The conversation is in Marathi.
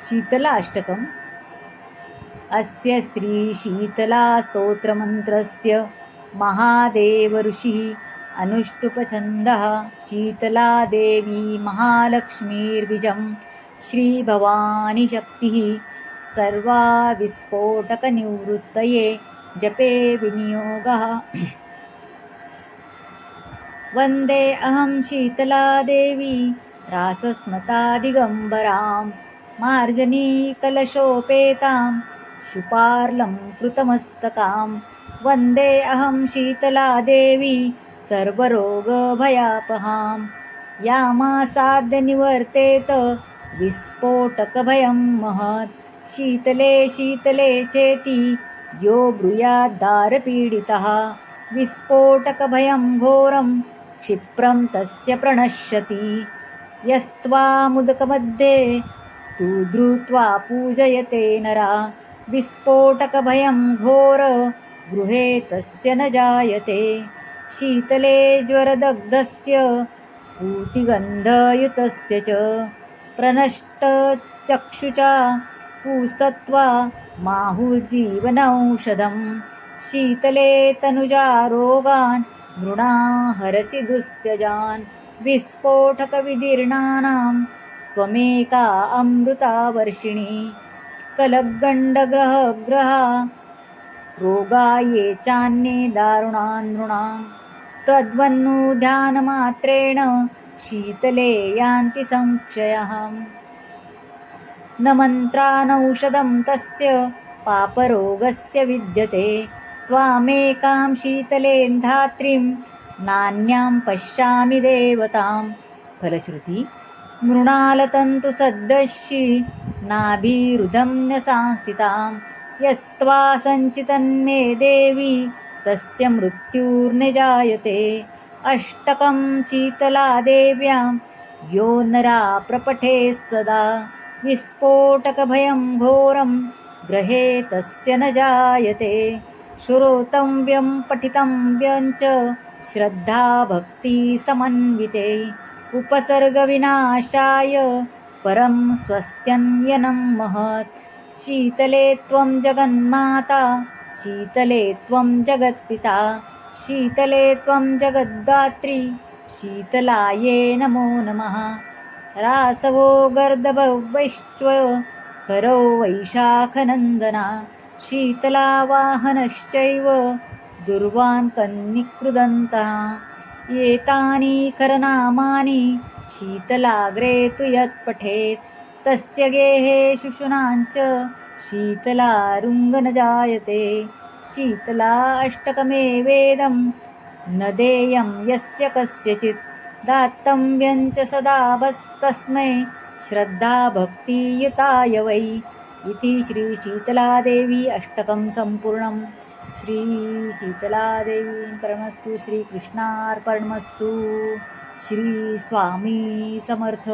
शीतलाष्टकम्। अस्य श्रीशीतलास्तोत्रमन्त्रस्य महादेवऋषिः अनुष्टुपछन्दः शीतलादेवी महालक्ष्मीर्बीजं श्रीभवानिशक्तिः सर्वाविस्फोटकनिवृत्तये जपे विनियोगः। वन्दे अहं शीतलादेवी रासस्मतादिगम्बरां मार्जनीकलशोपेतां शुपार्लं कृतमस्तकां वन्दे अहं शीतलादेवी सर्वरोगभयापहां। यामासाद्यनिवर्तेत विस्फोटकभयं महत्। शीतले शीतले चेति यो ब्रूयाद्दारपीडितः। विस्फोटकभयं घोरं क्षिप्रं तस्य प्रणश्यति। यस्त्वामुदकमध्ये तु धृत्वा पूजयते नरा। विस्फोटकभयं घोर। गृहे तस्य न जायते। शीतले ज्वरदग्धस्य। पूतिगन्धयुतस्य च। प्रनष्टचक्षुचा पूस्तत्वा माहुर्जीवनौषधं शीतले तनुजा रोगान् नृणा हरसि दुस्त्यजान्। विस्फोटकविदीर्णानां त्वमेका अमृतावर्षिणी। कलगण्डग्रहग्रहा रोगा ये चान्ये दारुणा नृणां त्वद्वन्नुध्यानमात्रेण शीतले यान्ति संक्षयः न मन्त्रानौषधं तस्य पापरोगस्य विद्यते। त्वामेकां शीतलेन् धात्रीं नान्यां पश्यामि देवतां। फलश्रुती मृणालतन्तुसद्दर्शी नाभिरुधं न सांस्थितां यस्त्वा सञ्चितन्मे देवी तस्य मृत्युर्न जायते अष्टकं शीतलादेव्यां यो नरा प्रपठेस्तदा विस्फोटकभयं घोरं ग्रहे तस्य न जायते। श्रोतव्यं पठितव्यं च श्रद्धाभक्तिसमन्विते उपसर्गविनाशाय परं स्वस्त्यन्यनं महत्। शीतले त्वं जगन्माता शीतले त्वं जगत्पिता शीतले त्वं जगद्दात्री शीतलाये नमो नमः। रासवो गर्दभवैश्व करौ वैशाखनन्दना शीतलावाहनश्चैव दुर्वान् कन्निकृदन्तः। एतानि करनामानि शीतलाग्रे तु यत् पठेत् तस्य गेहे शिशूनाञ्च शीतलारुङ्ग न जायते शीतला अष्टकमेवेदं न देयं यस्य कस्यचित् दातव्यं च सदा वस्तस्मै श्रद्धाभक्तियुताय वै। इति श्रीशीतलादेवी अष्टकं सम्पूर्णम्। श्री शीतलादेवी परमस्तु श्रीकृष्णार्पणमस्तु। श्री स्वामी समर्थ।